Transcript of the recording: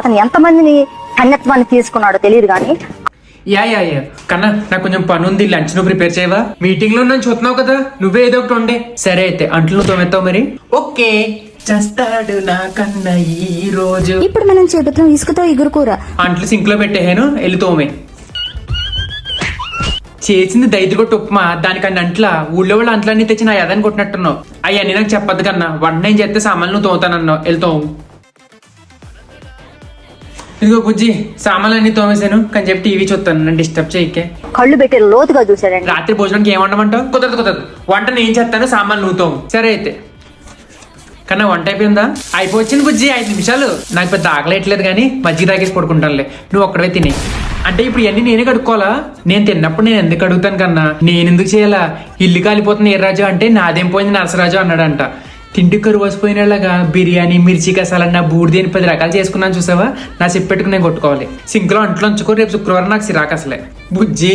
అతను ఎంతమందిని కన్యత్వాన్ని తీసుకున్నాడో తెలియదు కానీ యా యా యా. కన్నా నాకు కొంచెం పని ఉంది లంచ్ నువ్వు ప్రిపేర్ చేయవా? మీటింగ్లో నన్ను చూస్తున్నావు కదా నువ్వే ఏదో ఒకటి ఉండే. సరే అయితే అంట్లు తోమెత్తావు మరి? ఓకే. చేస్తాడు నా కన్నా ఈ రోజు. ఇప్పుడు మనం చెబుతాం ఇసుకతో ఇగురు కూర. అంట్లు సింక్లో పెట్టేహాను వెళ్ళి తోమే. చేసింది దైదుగొట్టు ఉప్మా దానికన్నా అంట్ల ఊళ్ళో వాళ్ళ అంట్లన్నీ తెచ్చి నా యదని కొట్టినట్టున్నావు. అవన్నీ నాకు చెప్పొద్దు కన్నా వంట నేను చేస్తే సామాన్లు తోముతానన్నావు. వెళ్తావు ఇదిగో బుజ్జి సామాన్లు అన్ని తోమేశాను. కానీ చెప్పి టీవీ చూస్తాను నన్ను డిస్టర్బ్ చేయకే. కళ్ళు పెట్టి లోతుగా చూశాడండి రాత్రి భోజనానికి ఏం వండమంటావు? కుదరదు కుదరదు. వంట నేను చేస్తాను సామాన్లు నువ్వు తోము. సరే అయితే. కన్నా వంట అయిపోయిందా? అయిపోవచ్చింది బుజ్జి ఐదు నిమిషాలు. నాకు పెద్ద ఆకలేట్లేదు కానీ మజ్జిగ తాగేసి పడుకుంటానులే. నువ్వు ఒక్కడే తినే. అంటే ఇప్పుడు ఇవన్నీ నేనే కడుక్కోవాలా? నేను తిన్నప్పుడు నేను ఎందుకు అడుగుతాను కన్నా? నేను ఎందుకు చేయాలా? ఇల్లు కాలిపోతుంది ఏ రాజు అంటే నాదేం పోయింది నరసరాజు అన్నాడంట. తిండి కరువు వసిపోయినలాగా బిర్యానీ మిర్చి కసాలన్న బూడిది అని పది రకాలు చేసుకున్నాను చూసావా? నా చెప్పెట్టుకు నేను కొట్టుకోవాలి. సింక్లో అంట్లో ఉంచుకో రేపు శుక్రవారం నాకు సిరాకసలే బుజ్జి!